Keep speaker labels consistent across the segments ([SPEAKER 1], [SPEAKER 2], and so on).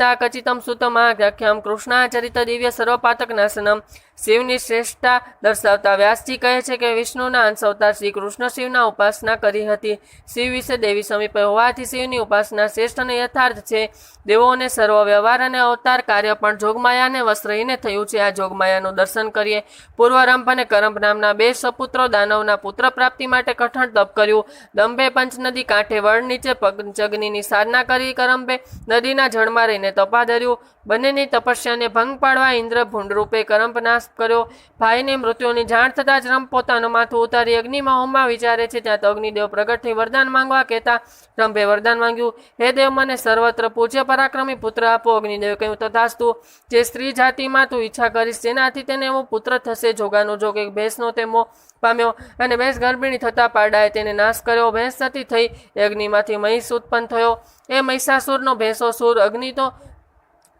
[SPEAKER 1] કચિતમ સુતમાખ્યામ કૃષ્ણાચરિત દિવ્ય સર્વપાતક નાશનમ. શિવની શ્રેષ્ઠતા દર્શાવતા વ્યાસજી કહે છે કે વિષ્ણુના અંશ અવતાર શ્રી કૃષ્ણ શિવના ઉપાસના કરી હતી. શિવ વિશે દેવી સમીપે હોવાથી શિવની ઉપાસના શ્રેષ્ઠ અને યથાર્થ છે. દેવોને સર્વ વ્યવહાર અને અવતાર કાર્ય પણ જોગમાયાને વસ્ત્રહીને રહીને થયું છે. આ જોગમાયાનું દર્શન કરીએ. પૂર્વરંભ અને કરંભ નામના બે સપુત્રો દાનવના પુત્ર પ્રાપ્તિ માટે કઠણ તપ કર્યું. દંભે પંચનદી કાંઠે વડ નીચે પંચગ્નિની સાધના કરી કરંભે નદીના જળમાં રહીને તપા ધર્યું બંનેની તપસ્યાને ભંગ પાડવા ઇન્દ્ર ભૂંડરૂપે કરંપ નાશ કર્યો. ભાઈને મૃત્યુની જાણ થતાં જ રંભ પોતાનું માથું ઉતારી અગ્નિમાં હોમમાં વિચારે છે, ત્યાં તો અગ્નિદેવ પ્રગટથી વરદાન માંગવા કહેતા, રંભે વરદાન માંગ્યું. હે દેવ, મને સર્વત્ર પૂજ્ય પરાક્રમી પુત્ર આપો. અગ્નિદેવે કહ્યું, તથાસ્તુ, જે સ્ત્રી જાતિમાં તું ઈચ્છા કરીશ તેનાથી તેને એવો પુત્ર થશે, જોગાનો જોગ એક ભેંસનો તે મોહ પામ્યો અને ભેંસ ગર્ભિણી થતાં પાડાએ તેને નાશ કર્યો. ભેંસ સતી થઈ અગ્નિમાંથી મહિષ ઉત્પન્ન થયો. એ મહિષાસુરનો ભેંસો સુર અગ્નિ તો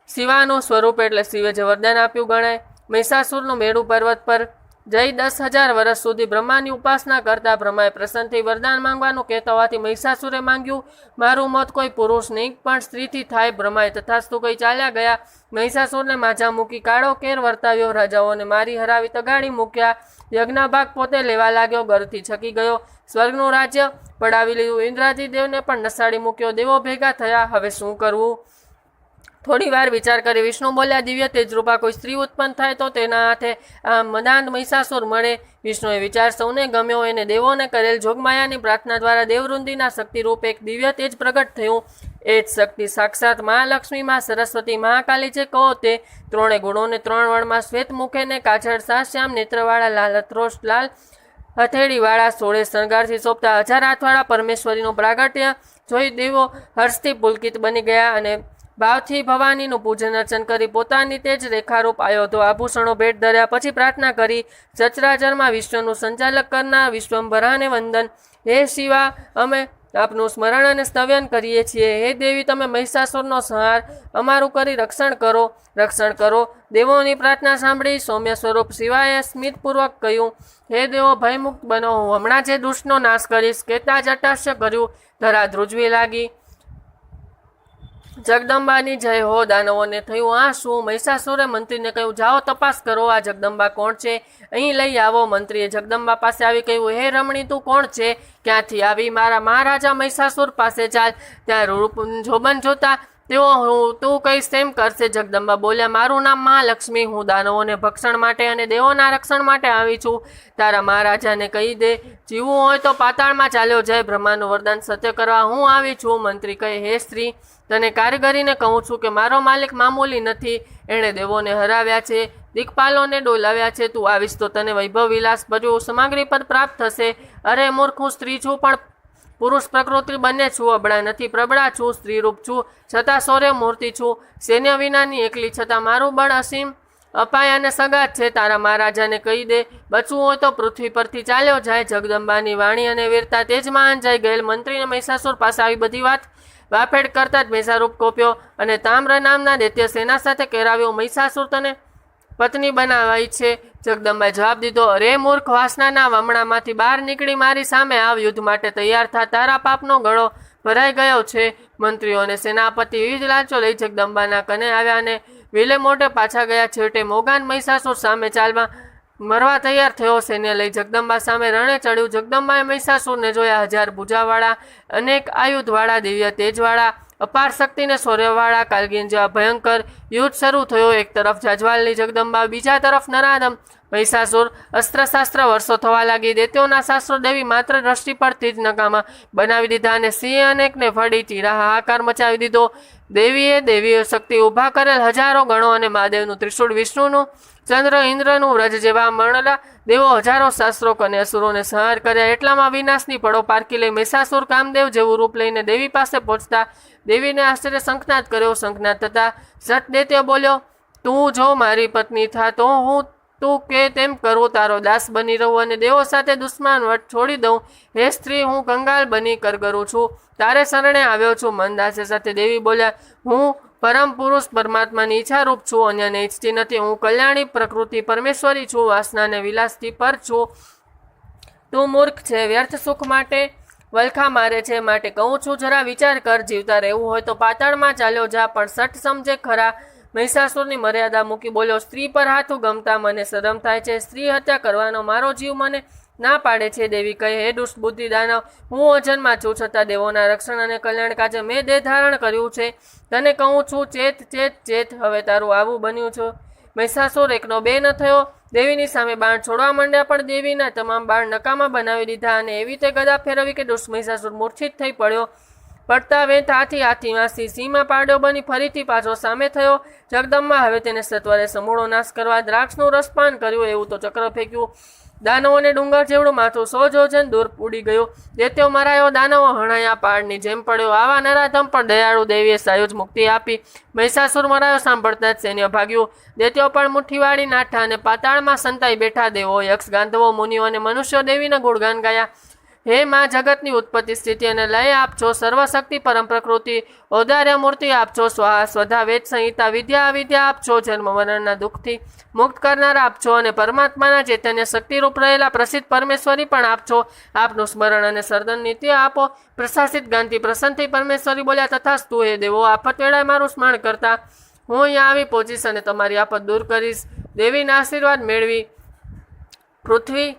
[SPEAKER 1] શિવાનું સ્વરૂપ એટલે શિવે જે વરદાન આપ્યું ગણાય. મહિષાસુરનું મેળું પર્વત પર જઈ દસ હજાર વર્ષ સુધી બ્રહ્માની ઉપાસના કરતા બ્રહ્માએ પ્રસન્નથી વરદાન માંગવાનું કહેતા હોવાથી મહિષાસુરે માંગ્યું, મારું મત કોઈ પુરુષ નહીં, પણ સ્ત્રીથી થાય. બ્રહ્માએ તથાસ્તુ કહી ચાલ્યા ગયા. મહિષાસુરને માજા મૂકી કાળો કેર વર્તાવ્યો, રાજાઓને મારી હરાવી તગાડી મૂક્યા. યજ્ઞભાગ પોતે લેવા લાગ્યો ગરથી છકી ગયો. સ્વર્ગનું રાજ્ય પડાવી લીધું. ઇન્દ્રાજી દેવને પણ નસાડી મૂક્યો. દેવો ભેગા થયા. હવે શું કરવું? થોડી વાર વિચાર કરી વિષ્ણુ બોલ્યા, દિવ્ય તેજરૂપા, કોઈ સ્ત્રી ઉત્પન્ન થાય તો તેના હાથે આ મદાંત મહિષાસુર મળે. વિષ્ણુએ વિચાર સૌને ગમ્યો, એને દેવોને કરેલ જોગમાયાની પ્રાર્થના દ્વારા દેવવૃંદીના શક્તિરૂપ એક દિવ્ય તેજ પ્રગટ થયું. એ જ શક્તિ સાક્ષાત મહાલક્ષ્મી માં સરસ્વતી મહાકાલી છે. કહો તે ત્રણે ગુણોને ત્રણ વણમાં શ્વેત મુખે ને કાજળ, સાશ્યામ, નેત્રવાળા, લાલ અથરોષ લાલ, હથેળીવાળા, સોળે શણગારથી સોંપતા હજાર હાથવાળા પરમેશ્વરીનું પ્રાગટ્ય. જોઈ દેવો હર્ષથી પુલકિત બની ગયા અને ભાવથી ભવાનીનું પૂજન અર્ચન કરી પોતાની તેજ રેખારૂપ આયોધો આભૂષણો ભેટ ધર્યા. પછી પ્રાર્થના કરી, સચરાચરમાં વિશ્વનું સંચાલક કરનાર વિશ્વંભરાને વંદન. હે શિવા, અમે આપનું સ્મરણ અને સ્તવ્યન કરીએ છીએ. હે દેવી, તમે મહિષાસુરનો સંહાર અમારું કરી રક્ષણ કરો રક્ષણ કરો. દેવોની પ્રાર્થના સાંભળી સૌમ્ય સ્વરૂપ શિવાએ સ્મિતપૂર્વક કહ્યું, હે દેવો, ભયમુક્ત બનો. હું હમણાં જે દુષ્ટનો નાશ કરીશ, કેતા જ અટાશ્ય કર્યું. ધરા ધ્રુજવી લાગી. જગદંબાની જય હો દાનવોને થયું આ શું મહિષાસુરે મંત્રીને કહ્યું, જાઓ તપાસ કરો, આ જગદંબા કોણ છે? અહીં લઈ આવો મંત્રીએ. જગદંબા પાસે આવી કહ્યું, હે રમણી, તું કોણ છે? ક્યાંથી આવી? મારા મહારાજા મહિષાસુર પાસે ચાલ. ત્યાં રૂપ જોબન જોતા તેઓ હું તું કહીશ તેમ કરશે જગદંબા. બોલ્યા, મારું નામ મહાલક્ષ્મી. હું દાનવોને ભક્ષણ માટે અને દેવોના રક્ષણ માટે આવી છું. તારા મહારાજાને કહી દે, જીવવું હોય તો પાતાળમાં ચાલ્યો જાય. બ્રહ્માનું વરદાન સત્ય કરવા હું આવી છું. મંત્રી કહે, હે સ્ત્રી, તને કારીગરીને કહું છું કે મારો માલિક મામૂલી નથી. એણે દેવોને હરાવ્યા છે, દિગપાલોને ડોલાવ્યા છે. તું આવીશ તો તને વૈભવ વિલાસ ભર્યું. સામગ્રી પદ પ્રાપ્ત થશે. અરે મૂર્ખ, હું સ્ત્રી છું, પણ પુરુષ પ્રકૃતિ બંને છું, અબળા નથી, પ્રબળા છું, સ્ત્રીરૂપ છું. છતાં સૌર્ય મૂર્તિ છું. સૈન્ય વિનાની એકલી છતાં મારું બળ અસીમ. અપાય અને સગાત છે, તારા મહારાજાને કહી દે. બચવું હોય તો પૃથ્વી પરથી ચાલ્યો જાય. જગદંબાની વાણી અને વીરતા તેજ મહાન જાય. ગયેલ મંત્રીને મહિષાસુર પાસે આવી બધી વાત વાફેડ કરતા જ મહિષારૂપ કોપ્યો અને તામ્ર નામના દૈત્ય સેના સાથે કહેરાવ્યો મહિષાસુર તને પત્ની બનાવાઈ છે. જગદંબાએ જવાબ દીધો, અરે મૂર્ખ, વાસનાના વમણામાંથી બહાર નીકળી મારી સામે આવ. યુદ્ધ માટે તૈયાર થા, તારા પાપનો ગળો ભરાઈ ગયો છે. મંત્રીઓ અને સેનાપતિ વિવિધ લાંચો લઈ જગદંબાના કને આવ્યા અને વિલે મોટે પાછા ગયા. છેવટે મોગાન મહિષાસુર સામે ચાલવા મરવા તૈયાર થયો. સૈન્ય લઈ જગદંબા સામે રણે ચડ્યું. જગદંબાએ મહિષાસુરને જોયા હજાર ભૂજાવાળા, અનેક આયુધવાળા, દિવ્ય તેજવાળા અપાર શક્તિને શૌર્યવાળા કાલગીન જેવા ભયંકર યુદ્ધ શરૂ થયો. એક તરફ જાજવાલની જગદંબા, બીજા તરફ નરાદમ મહિષાસુર અસ્ત્રશાસ્ત્ર વર્ષો થવા લાગી. દેત્યોના શાસ્ત્રો દેવી માત્ર દ્રષ્ટિ પરથી જ નકામા બનાવી દીધા અને સિંહ અનેકને ફળી ચીરા હાહાકાર મચાવી દીધો. દેવીએ દેવીએ શક્તિ ઊભા કરેલ હજારો ગણો અને મહાદેવનું ત્રિશૂળ વિષ્ણુનું, ચંદ્ર ઇન્દ્રનું વ્રજ જેવા મરણલા, દેવો હજારો શાસ્ત્રો કને અસુરોને સંહાર કર્યા. એટલામાં વિનાશની પડો પારકી લઈ મહિષાસુર કામદેવ જેવું રૂપ લઈને દેવી પાસે પહોંચતા દેવીને આશ્ચર્ય શંખનાદ કર્યો. શંખનાદ થતા, સત દેત્ય બોલ્યો, તું જો મારી પત્ની થા તો હું તું કે તેમ કરું, તારો દાસ બની રહું અને દેવો સાથે દુશ્મન વટ છોડી દઉં. હે સ્ત્રી, હું કંગાલ બની કરગરું છું. તારે શરણે આવ્યો છું. મનદાસે સાથે દેવી બોલ્યા, હું પરમ પુરુષ પરમાત્માની ઈચ્છારૂપ છું અન્યને ઈચ્છતી નથી. હું કલ્યાણી પ્રકૃતિ પરમેશ્વરી છું વાસનાને વિલાસથી પર છું. તું મૂર્ખ છે, વ્યર્થ સુખ માટે વલખા મારે છે, માટે કહું છું, જરા વિચાર કર. જીવતા રહેવું હોય તો પાતાળમાં ચાલ્યો જા, પણ સઠ સમજે ખરા. મહિષાસુરની મર્યાદા મૂકી બોલ્યો, સ્ત્રી પર હાથું ગમતા મને શરમ થાય છે. સ્ત્રી હત્યા કરવાનો મારો જીવ મને ના પાડે છે. દેવી કહે, હે દુષ્ટ બુદ્ધિ દાનવ હું અજન્મા છું છતાં દેવોના રક્ષણ અને કલ્યાણ કાજે મેં દેહ ધારણ કર્યું છે. તને કહું છું, ચેત ચેત ચેત, હવે તારું આવું બન્યું છું. મહિષાસુર એકનો બે ન થયો. દેવીની સામે બાણ છોડવા માંડ્યા, પણ દેવીના તમામ બાણ નકામા બનાવી દીધા અને એવી તે ગદા ફેરવી કે દુષ્ટ મહિષાસુર મૂર્છિત થઈ પડ્યો. પડતા વેત હાથી હાથી વાસી સીમા પાડ્યો બની ફરીથી પાછો સામે થયો. જગદંબા હવે તેને સત્વરે સમૂળો નાશ કરવા દ્રાક્ષનું રસપાન કર્યું એવું તો ચક્ર ફેંક્યું. દાનવોને ડુંગર જેવડું માથું સો જોજન દૂર ઉડી ગયું. દેત્યો મરાયો દાનવો હણાયા પાડની જેમ પડ્યો. આવા નરાધમ પણ દયાળુ દેવીએ સાયુજ મુક્તિ આપી. મહિષાસુર મરાયો સાંભળતા જ સૈન્ય ભાગ્યું. દેત્યો પણ મુઠ્ઠીવાળી નાઠા અને પાતાળમાં સંતાઈ બેઠા દેવો યક્ષ ગાંધવો મુનિઓ અને મનુષ્યો દેવીના ગુણગાન ગાયા. હે માં જગતની ઉત્પત્તિ સ્થિતિ અને લય આપજો સર્વશક્તિ પરમ પ્રકૃતિ ઔદાર્ય મૂર્તિ આપજો સ્વાહા સ્વધા, વેદ, સંહિતા, વિદ્યા, અવિદ્યા આપજો જન્મ, મરણના દુઃખથી મુક્ત કરનાર આપજો અને પરમાત્માના ચૈતન્ય શક્તિરૂપ રહેલા પ્રસિદ્ધ પરમેશ્વરી પણ આપજો આપનું સ્મરણ અને સરદન નિત્ય આપો. પ્રશાસિત ગાંધી પ્રસન્નથી પરમેશ્વરી બોલ્યા તથા સ્તુ હે દેવો, આફત વેળાએ મારું સ્મરણ કરતા. હું અહીંયા આવી પહોંચીશ અને તમારી આફત દૂર કરીશ. દેવીના આશીર્વાદ મેળવી પૃથ્વી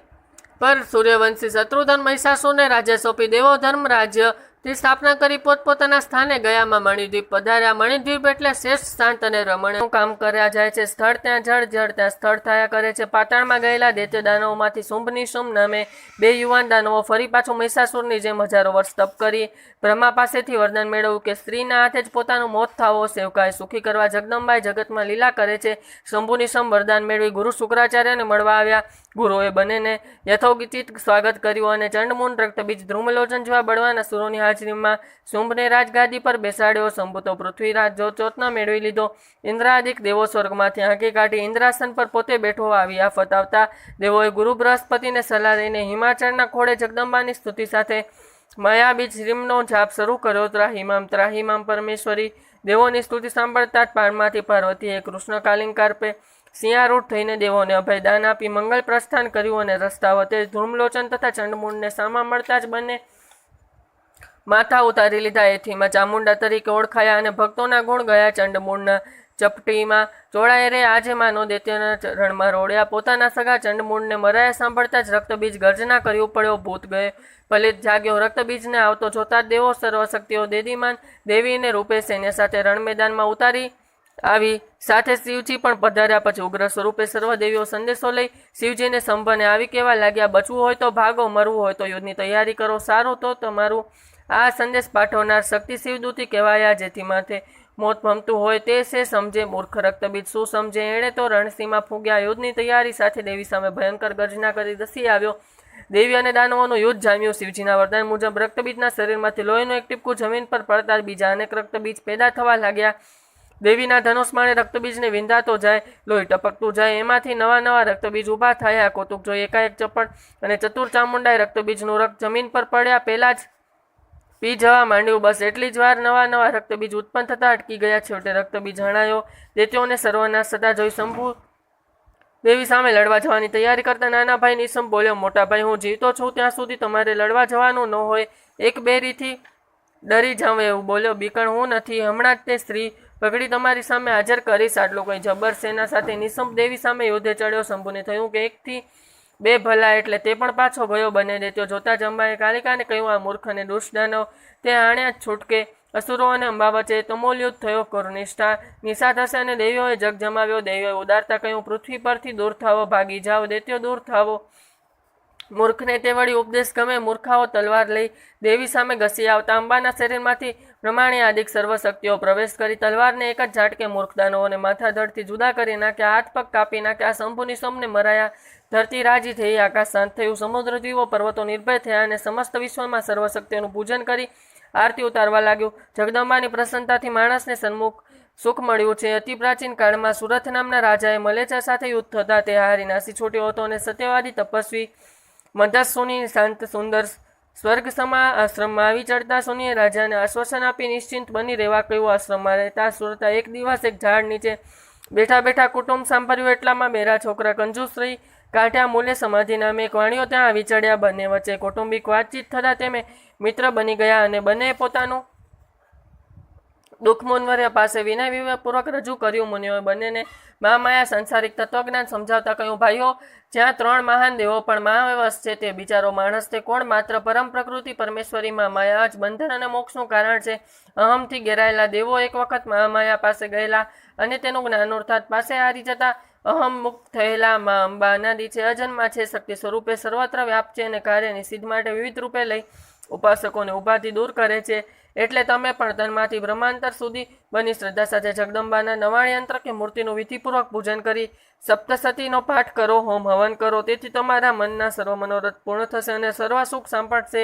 [SPEAKER 1] પર સૂર્યવંશી શત્રુધન મહિષાસુરને રાજ્ય સોંપી દેવો ધર્મ રાજ્ય. થી સ્થાપના કરી પોતપોતાના સ્થાને ગયામાં મણિદ્વીપ પધાર્યા. મણિદ્વીપ એટલે શ્રેષ્ઠ શાંત અને રમણીય કામ કર્યા જાય છે. સ્થળ ત્યાં જળ જળ ત્યાં સ્થળ થયા કરે છે. પાતાળમાં ગયેલા દૈત્ય દાનવોમાંથી શુંભની શુંભ નામે બે યુવાન દાનવો ફરી પાછું મહિષાસુરની જેમ હજારો વર્ષ તપ કરી. બ્રહ્મા પાસેથી વરદાન મેળવ્યું કે સ્ત્રીના હાથે જ પોતાનું મોત થાવો, સેવકાએ સુખી કરવા જગદંબાએ જગતમાં લીલા કરે છે. શંભુની શંભ વરદાન મેળવી ગુરુ શુક્રાચાર્યને મળવા આવ્યા. ગુરુએ બંનેને યથોગિચિત સ્વાગત કર્યું અને ચંડમૂન રક્તબીજ ધ્રુમલોચન જેવા બળવાના સુરોની હાજરીમાં શુંભને રાજગાદી પર બેસાડ્યો. સંભૂતો પૃથ્વીરાજ જો ચોતના મેળવી લીધો. ઇન્દ્રાદિક દેવો સ્વર્ગમાંથી હાંકી કાઢી ઇન્દ્રાસન પર પોતે બેઠો આવી આફત આવતા દેવોએ ગુરુ બૃહસ્પતિને સલાહ દઈને હિમાચળના ખોળે જગદંબાની સ્તુતિ સાથે માયાબીજ શ્રીમનો જાપ શરૂ કર્યો. ત્રાહિમામ ત્રાહિમામ પરમેશ્વરી, દેવોની સ્તુતિ સાંભળતા જ પાણમાંથી પાર્વતીએ કૃષ્ણ કાલિંકાર્પે સિંહારૂઢ થઈને દેવોને અભયદાન આપી મંગલ પ્રસ્થાન કર્યું અને રસ્તા વતે ધૂમલોચન તથા ચંડમૂળને સામા મળતા જ બંને માથા ઉતારી લીધા. એથીમાં ચામુંડા તરીકે ઓળખાયા અને ભક્તોના ગુણ ગયા. ચંડમૂળના ચપટીમાં જોડાય રે, આજે માનો દૈત્યના રણમાં રોડ્યા પોતાના સગા ચંડમૂળને મરાયા સાંભળતા જ રક્તબીજ ગર્જના કર્યું પડ્યો ભૂત ગયે ફલિત જાગ્યો. રક્તબીજને આવતો જોતા દેવો સર્વશક્તિઓ દેદીમાન દેવીને રૂપે સૈન્ય સાથે રણ મેદાનમાં ઉતારી આવી સાથે શિવજી પણ પધાર્યા પછી ઉગ્ર સ્વરૂપે સર્વદેવીઓ સંદેશો લઈ શિવજીને સંભને આવી કેવા લાગ્યા, બચવું હોય તો ભાગો, મરવું હોય તો યુદ્ધની તૈયારી કરો, સારું તો તમારું આ સંદેશ પાઠવનાર શક્તિ શિવદૂતી કહેવાયા, જેથી માથે મોત ભમતું હોય તે છે, સમજે, મૂર્ખ રક્તબીજ શું સમજે, એણે તો રણસીમાં ફૂગ્યા યુદ્ધની તૈયારી સાથે દેવી સામે ભયંકર ગર્જના કરી દસી આવ્યો. દેવી અને દાનવોનું યુદ્ધ જામ્યું, શિવજીના વરદાન મુજબ રક્તબીજના શરીરમાંથી લોહીનું એક ટીપકું જમીન પર પડતા બીજા અનેક રક્તબીજ પેદા થવા લાગ્યા. દેવીના ધનુષમાણે રક્તબીજને વિંધાતો જાય, લોહી ટપકતું જાય, એમાંથી નવા નવા રક્તબીજ ઊભા થયા. કૌતુક જોઈ એકાએક ચપટ અને ચતુર ચામુંડાએ રક્તબીજનું રક્ત જમીન પર પડ્યા. પહેલાં જ પી જવા માંડ્યું. બસ એટલી જ વાર નવા નવા રક્તબીજ ઉત્પન્ન થતાં અટકી ગયા. છેવટે રક્તબીજ જણાયો દેત્યોને સર્વનાશ થતા જોઈ શંભુ દેવી સામે લડવા જવાની તૈયારી કરતા નાના ભાઈ નિસમ બોલ્યો, મોટા ભાઈ, હું જીવતો છું. ત્યાં સુધી તમારે લડવા જવાનું ન હોય. એક બેરીથી ડરી જાઉં એવું બોલ્યો. બીકણ હું નથી. હમણાં જ તે સ્ત્રી પગડી તમારી સામે હાજર કરીશ. આટલું કંઈ જબર સેના સાથે નિસમ દેવી સામે યુદ્ધે ચડ્યો. શંભુને થયું કે એકથી બે ભલા એટલે તે પણ પાછો ગયો બને દેત્યો જોતા જ કાલિકાને કહ્યું, આ મૂર્ખ અને દુષ્દાનવ તે આણ્યા જ છૂટકે અસુરો અને અંબા વચ્ચે તમોલ યુદ્ધ થયો. કરુનિષ્ઠા નિશા થશે અને દેવીઓએ જગ જમાવ્યો. દેવીઓએ ઉદારતા કહ્યું, પૃથ્વી પરથી દૂર થાવો ભાગી જાઓ, દેત્યો દૂર થાવો મૂર્ખને તે વળી ઉપદેશ ગમે મૂર્ખાઓ તલવાર લઈ દેવી સામે ઘસી આવતા અંબાના શરીરમાંથી પ્રમાણે આદિક સર્વશક્તિઓ પ્રવેશ કરી તલવારને એક જ ઝાટકે મૂર્ખદાનોને માથા ધડથી જુદા કરી નાખ્યા, હાથ પગ કાપી નાખ્યા શંભુની સમને મરાયા. ધરતી રાજી થઈ, આકાશ શાંત થયું, સમુદ્ર દીવો, પર્વતો નિર્ભય થયા અને સમસ્ત વિશ્વમાં સર્વશક્તિઓનું પૂજન કરી આરતી ઉતારવા લાગ્યું. જગદંબાની પ્રસન્નતાથી માણસને સન્મુખ સુખ મળ્યું છે. અતિ પ્રાચીન કાળમાં સુરથ નામના રાજાએ મલેચા સાથે યુદ્ધ થતા તે હારી નાસી છૂટ્યો હતો અને સત્યવાદી તપસ્વી મંદસુની શાંત સુંદર સ્વર્ગ સમા આશ્રમમાં આવી ચડતા સુનીએ રાજાને આશ્વાસન આપી નિશ્ચિંત બની રહેવા કહ્યું. આશ્રમમાં રહેતા સુરતા એક દિવસ એક ઝાડ નીચે બેઠા બેઠા કુટુંબ સાંભળ્યું. એટલામાં બેરા છોકરા કંજૂસ રહી કાંઠા મૂલે સમાધિ નામે એક વાણીઓ ત્યાં આવી ચડ્યા. બંને વચ્ચે કૌટુંબિક વાતચીત થતાં તેમે મિત્ર બની ગયા અને બંને પોતાનું દુઃખ મુનવર્ય પાસે વિનય વિવેકપૂર્વક રજૂ કર્યું મુનિઓએ બંનેને મહામાયા સંસારિક તત્વજ્ઞાન સમજાવતા કહ્યું, ભાઈઓ, જ્યાં ત્રણ મહાન દેવો પણ મહાવ્યવસ છે, તે બિચારો માણસ તે કોણ? માત્ર પરમ પ્રકૃતિ પરમેશ્વરીમાં માયા જ બંધન અને મોક્ષનું કારણ છે. અહમથી ઘેરાયેલા દેવો એક વખત મહામાયા પાસે ગયેલા અને તેનું જ્ઞાન અર્થાત પાસે હારી જતા અહમ મુક્ત થયેલા મા અંબા અનાદિ છે, અજન્મા છે, શક્તિ સ્વરૂપે સર્વત્ર વ્યાપ છે અને કાર્યની સિદ્ધ માટે વિવિધ રૂપે લઈ ઉપાસકોને ઉપાધિ દૂર કરે છે. એટલે તમે પણ તન્માંથી બ્રહ્માંતર સુધી બની શ્રદ્ધા સાથે જગદંબાના નવાણ યંત્ર કે મૂર્તિનું વિધિપૂર્વક પૂજન કરી સપ્તસતીનો પાઠ કરો, હોમ હવન કરો, તેથી તમારા મનના સર્વ મનોરથ પૂર્ણ થશે અને સર્વ સુખ સાંપડશે.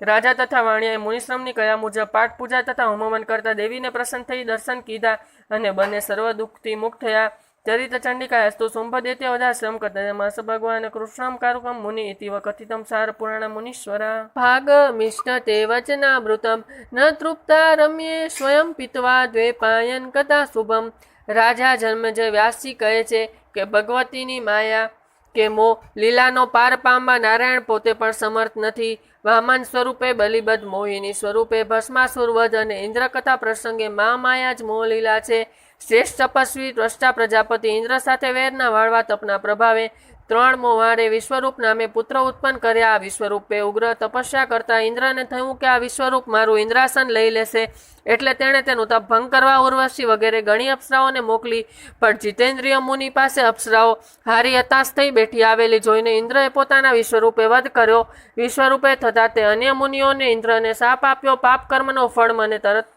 [SPEAKER 1] રાજા તથા વાણિયાએ મુનિશ્રમની કયા મુજબ પાઠ પૂજા તથા હોમ હવન કરતા દેવીને પ્રસન્ન થઈ દર્શન કીધા અને બંને સર્વ દુઃખથી મુક્ત થયા. ચરિત ચંડિકા અસ્તુ શુંભદેત્ય વદાશ્રમ કદમાસ ભગવાન કૃષ્ણમ કારુકમ મુનિ ઇતિવ કથિતમ સાર પુરાણ મુનીશ્વરા. ભાગ મિષ્ટ તે વચનામૃતમ, ન તૃપ્તા રમ્યે સ્વયં પિત્વા દ્વેપાયન કથા શુભમ. રાજા જન્મજય વ્યાસજી કહે છે કે ભગવતીની માયા કે મો લીલાનો પાર પામવા નારાયણ પોતે પણ સમર્થ નથી. વામન સ્વરૂપે બલિબદ્ધ, મોહિની સ્વરૂપે ભસ્માસુર વધ અને ઇન્દ્રકથા પ્રસંગે મા માયા જ મોહ લીલા છે. શ્રેષ્ઠ તપસ્વી દ્રષ્ટા પ્રજાપતિ ઇન્દ્ર સાથે વેરના વાળવા તપના પ્રભાવે ત્રણ મોવારે વિશ્વરૂપ નામે પુત્ર ઉત્પન્ન કર્યા. આ વિશ્વરૂપે ઉગ્ર તપસ્યા કરતા ઇન્દ્રને થયું કે આ વિશ્વરૂપ મારું ઇન્દ્રાસન લઈ લેશે. એટલે તેણે તેનું તપ ભંગ કરવા ઉર્વશી વગેરે ઘણી અપ્સરાઓને મોકલી. પણ જીતેન્દ્રિય મુનિ પાસે અપ્સરાઓ હારી હતાશ થઈ બેઠી આવેલી જોઈને ઇન્દ્રએ પોતાના વિશ્વરૂપે વધ કર્યો. વિશ્વરૂપે થતા તે અન્ય મુનિઓને ઇન્દ્રને શાપ આપ્યો. પાપ કર્મનો ફળ મને તરત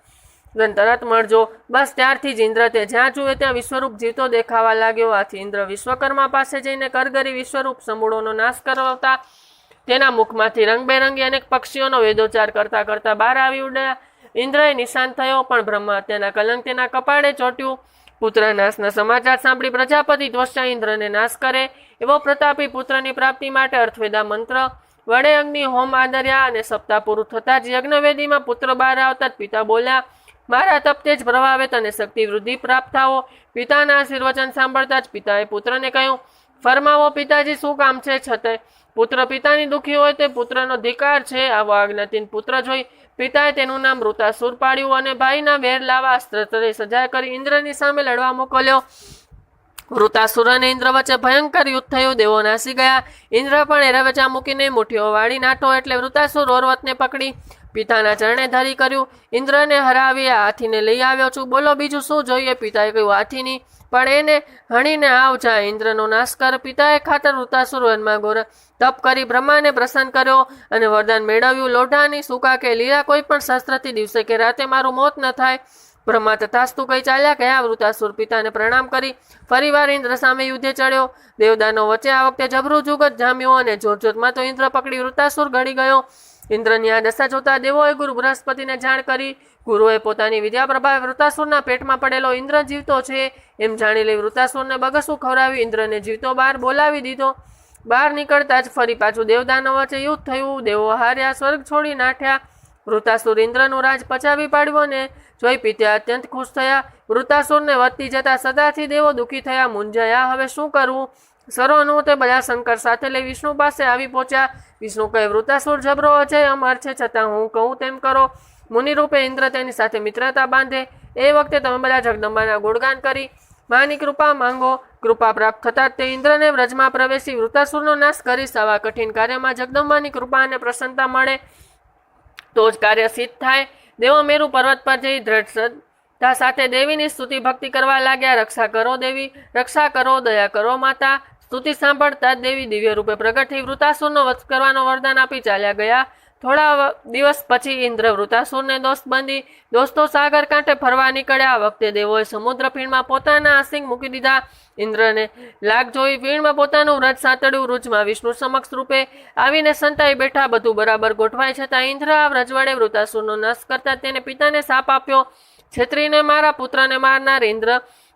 [SPEAKER 1] તરત મળજો. બસ ત્યારથી જ ઇન્દ્ર તે જ્યાં જુએ ત્યાં વિશ્વરૂપ જીવતો દેખાવા લાગ્યો. આથી ઇન્દ્ર વિશ્વકર્મા પાસે જઈને કરગરી વિશ્વરૂપ સમૂળોનો નાશ કરાવતા તેના મુખમાંથી રંગબેરંગી અનેક પક્ષીઓનો વેદોચાર કરતા કરતા બહાર આવી ઉડ્યા. ઇન્દ્રએ નિશાન થયો, પણ બ્રહ્મા તેના કલંક તેના કપાળે ચોટ્યું. પુત્ર નાશના સમાચાર સાંભળી પ્રજાપતિ ત્વચા ઇન્દ્રને નાશ કરે એવો પ્રતાપી પુત્રની પ્રાપ્તિ માટે અર્થવેદા મંત્ર, વડે અગ્નિ, હોમ આદર્યા અને સપ્તાહ પૂરું થતાં જ યજ્ઞવેદીમાં પુત્ર બહાર આવતા જ પિતા બોલ્યા મારા તપ્તે જ પ્રભાવે તને શક્તિ વૃદ્ધિ પ્રાપ્ત થાવો પિતાના આશીર્વચન સાંભળતા જ પિતાએ પુત્રને કહ્યું, ફરમાવો પિતાજી, શું કામ છે છતે? પુત્ર પિતાની દુઃખી હોય તે પુત્રનો ધિકાર છે. આવો આજ્ઞાતીન પુત્ર જોઈ પિતાએ તેનું નામ વૃતાસુર પાડ્યું અને ભાઈના વેર લાવા અસ્ત્ર તરે સજા કરી ઇન્દ્રની સામે લડવા મોકલ્યો. વૃતાસુર અને ઇન્દ્ર વચ્ચે ભયંકર યુદ્ધ થયું. દેવો નાસી ગયા. ઇન્દ્ર પણ એરવચા મૂકીને મુઠ્ઠીઓ વાળી નાઠો એટલે વૃતાસુર ઓરવતને પકડી. પિતાના ચરણે ધરી કર્યું. ઇન્દ્રને હરાવી આ હાથીને લઈ આવ્યો છું. બોલો, બીજું શું જોઈએ? પિતાએ કહ્યું, હાથીની પણ એને હણીને આવ જા. ઇન્દ્રનો નાશ કર. પિતાએ ખાતર વૃતાસુર વનમાં ગોર તપ કરી બ્રહ્માને પ્રસન્ન કર્યો અને વરદાન મેળવ્યું. લોઢાની સુકા કે લીલા કોઈ પણ શસ્ત્રથી દિવસે કે રાતે મારું મોત ન થાય. બ્રહ્મા તથાસ્તુ કહી ચાલ્યા ગયા વૃતાસુર પિતાને પ્રણામ કરી. ફરીવાર ઇન્દ્ર સામે યુદ્ધે ચડ્યો. દેવદાનો વચ્ચે આ વખતે જબરું જુગત જામ્યું અને જોતજોતમાં તો ઇન્દ્ર પકડી વૃતાસુર ગળી ગયો. ઇન્દ્રની આ દશા જોતા દેવોએ ગુરુ બૃહસ્પતિને જાણ કરી. ગુરુએ પોતાની વિદ્યા પ્રભાવે વૃતાસુરના પેટમાં પડેલો ઇન્દ્ર જીવતો છે. એમ જાણી લઈ વૃતાસુરને બગસું ખવડાવી ઇન્દ્રને જીવતો બહાર બોલાવી દીધો. બહાર નીકળતા જ ફરી પાછું દેવદાનો વચ્ચે યુદ્ધ થયું. દેવો હાર્યા, સ્વર્ગ છોડી નાઠ્યા. વૃતાસુર ઇન્દ્રનું રાજ પચાવી પાડ્યું અને જોઈ પિત્યા અત્યંત ખુશ થયા. વૃતાસુરને વધતી જતા સદાથી દેવો દુઃખી થયા. મૂંઝાયા હવે શું કરવું સર્વનું તે બધા શંકર સાથે લઈ વિષ્ણુ પાસે આવી પહોંચ્યા. વિષ્ણુ કહે વૃતાસુર જબરો અજય અમર છે છતાં હું કહું તેમ કરો. મુનિરૂપે ઇન્દ્ર તેની સાથે મિત્રતા બાંધે. એ વખતે તમે બધા જગદંબાના ગુણગાન કરી. માની કૃપા માંગો. કૃપા પ્રાપ્ત થતાં તે ઇન્દ્રને વ્રજમાં પ્રવેશી વૃતાસુરનો નાશ કરી આવા કઠિન કાર્યમાં જગદંબાની કૃપા અને પ્રસન્નતા મળે. તો જ કાર્ય સિદ્ધ થાય. દેવો મેરુ પર્વત પર જઈ દ્રઢ શ્રદ્ધા સાથે દેવીની સ્તુતિ ભક્તિ કરવા લાગ્યા. રક્ષા કરો દેવી, રક્ષા કરો, દયા કરો માતા. સ્તુતિ સાંભળતા દેવી દિવ્ય રૂપે પ્રગટ થઈ વૃતાસુરનો વધ કરવાનો વરદાન આપી ચાલ્યા ગયા. થોડા દિવસ પછી ઇન્દ્ર વૃતાસુરને દોસ્ત બંધી દોસ્તો સાગર કાંઠે ફરવા નીકળ્યા. વખતે દેવોએ સમુદ્ર ફીણમાં પોતાના આસિંગ મૂકી દીધા. ઇન્દ્રને લાગ જોઈ ફીણમાં પોતાનું વ્રત સાંતળ્યું. વૃજમાં વિષ્ણુ સમક્ષ રૂપે આવીને સંતાઈ બેઠા. બધું બરાબર ગોઠવાય છતાં ઇન્દ્ર આ વ્રજવાડે વૃતાસુરનો નાશ કરતા તેને પિતાને સાપ આપ્યો. છેત્રીને મારા પુત્રને મારનાર ઇન્દ્ર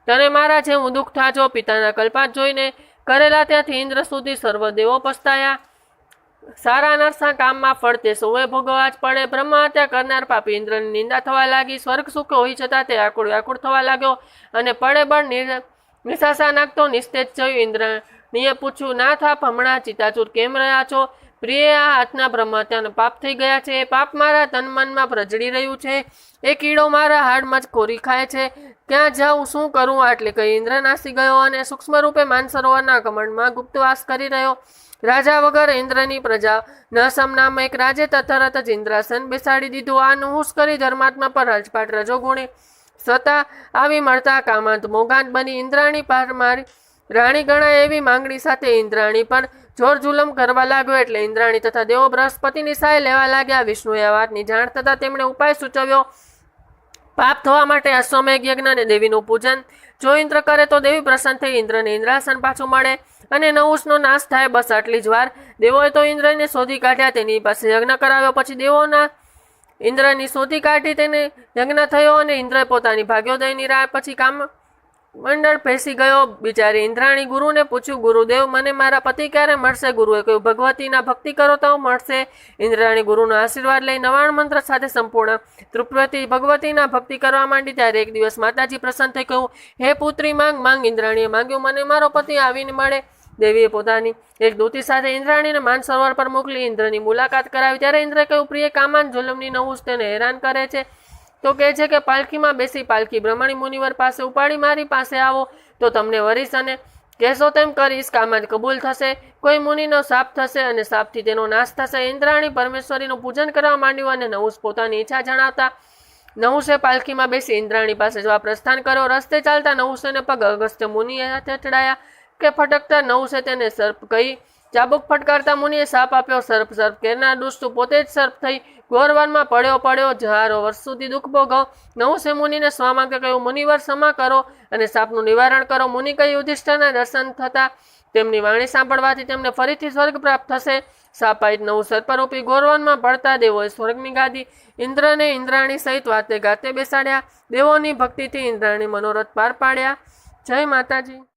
[SPEAKER 1] તને મારા જેવું દુઃખ થાજો. પિતાના કલ્પાત જોઈને કરેલા ત્યાંથી ઇન્દ્ર સુધી સર્વદેવો પસ્તાયા. સારા નરસા કામમાં ફળ સૌએ ભોગવવા જ પડે. બ્રહ્મા હત્યા કરનાર પાપી ઇન્દ્રની નિંદા થવા લાગી. સ્વર્ગ સુખ હોઈ છતાં તે આકુળ વ્યાકુળ થવા લાગ્યો અને પડે બળ નિશાસા નાખતો નિસ્તેજ થયું. ઇન્દ્રનીએ પૂછ્યું નાથ આપ હમણાં ચિતાચૂર કેમ રહ્યા છો? પ્રિય આ હાથના બ્રહ્મત્યાનો પાપ થઈ ગયા છે. પાપ મારા તન મનમાં પ્રજડી રહ્યું છે. એ કીડો મારા હાડમાં જ કોરી ખાય છે. ત્યાં જાઉં, શું કરું? આટલે કહી ઇન્દ્ર નાસી ગયો અને સૂક્ષ્મ રૂપે માનસરોવરના કમંડમાં ગુપ્તવાસ કરી રહ્યો. રાજા વગર ઇન્દ્રની પ્રજા નસમ નામ એક રાજે તથરત જ ઇન્દ્રાસન બેસાડી દીધું. આ નુહુસ કરી ધર્માત્મા પર રજપાટ રજો ગુણે. સતા આવી મળતા કામાંત મોગાંત બની ઇન્દ્રાણી પાર મારી રાણી ગણા એવી માંગણી સાથે ઇન્દ્રાણી પર જોર જુલમ કરવા લાગ્યો એટલે ઇન્દ્રાણી તથા દેવો બૃહસ્પતિની સહાય લેવા લાગ્યા. વિષ્ણુએ આ વાતની જાણ થતાં તેમણે ઉપાય સૂચવ્યો. પાપ થવા માટે અશ્વમેઘ યજ્ઞ અને દેવીનું પૂજન. જો ઇન્દ્ર કરે તો દેવી પ્રસન્ન થઈ ઇન્દ્રને ઇન્દ્રાસન પાછું મળે અને નવુષનો નાશ થાય બસ આટલી જ વાર. દેવોએ તો ઇન્દ્રને શોધી કાઢ્યા, તેની પાસે યજ્ઞ કરાવ્યો, પછી દેવોના ઇન્દ્રની શોધી કાઢી, તેને યજ્ઞ થયો અને ઇન્દ્રએ પોતાની ભાગ્યોદયની રાહ પછી કામ મંડળ ભેસી ગયો. બિચારી ઇન્દ્રાણી ગુરુને પૂછ્યું, ગુરુદેવ, મને મારા પતિ ક્યારે મળશે? ગુરુએ કહ્યું, ભગવતીના ભક્તિ કરો તો મળશે. ઇન્દ્રાણી ગુરુનો આશીર્વાદ લઈ નવાણ મંત્ર સાથે સંપૂર્ણ તૃપ્વતી ભગવતીના ભક્તિ કરવા માંડી. ત્યારે એક દિવસ માતાજી પ્રસન્ન થઈ કહ્યું, હે પુત્રી, માંગ માંગ. ઇન્દ્રાણીએ માંગ્યું, મને મારો પતિ આવીને મળે. દેવીએ પોતાની એક દૂતી સાથે ઇન્દ્રાણીને માનસરોવર પર મોકલી ઇન્દ્રની મુલાકાત કરાવી. ત્યારે ઇન્દ્રએ કહ્યું, પ્રિય, કામાન જુલમની નવું તેને હેરાન કરે છે. તો કહે છે કે પાલખીમાં બેસી પાલખી બ્રહ્મણી મુનિવર પાસે ઉપાડી મારી પાસે આવો. તો તમને વરીશ અને કહેશો તેમ કરીશ કામાં જ કબૂલ થશે? કોઈ મુનિનો સાપ થશે અને સાપથી તેનો નાશ થશે? ઇન્દ્રાણી પરમેશ્વરીનું પૂજન કરવા માંડ્યું અને નહુસ પોતાની ઈચ્છા જણાવતા નહુસે પાલખીમાં બેસી ઇન્દ્રાણી પાસે જવા પ્રસ્થાન કર્યો. રસ્તે ચાલતા નહુસેને પગ અગસ્ત્ય મુનિએ હાથે ચડાયા કે ફટકતા નહુસે તેને સર્પ કહી ચાબુક ફટકારતા મુનિએ સાપ આપ્યો સર્પ સર્પ કેરના દુષ્ટ પોતે જ સર્પ થઈ ગોરવાનમાં પડ્યો પડ્યો, જહારો વર્ષ સુધી દુઃખ ભોગવ. નવસે મુનિને સ્વામાંકે કહ્યું, મુનિવર, ક્ષમા કરો અને સાપનું નિવારણ કરો. મુનિ કહી યુધિષ્ઠરના દર્શન થતા તેમની વાણી સાંભળવાથી તેમને ફરીથી સ્વર્ગ પ્રાપ્ત થશે. સાપાઈત નવું સર્પરૂપી ગોરવનમાં પડતા દેવોએ સ્વર્ગની ગાદી ઇન્દ્રને ઇન્દ્રાણી સહિત વાતે ગાતે બેસાડ્યા. દેવોની ભક્તિથી ઇન્દ્રાણી મનોરથ પાર પાડ્યા. જય માતાજી.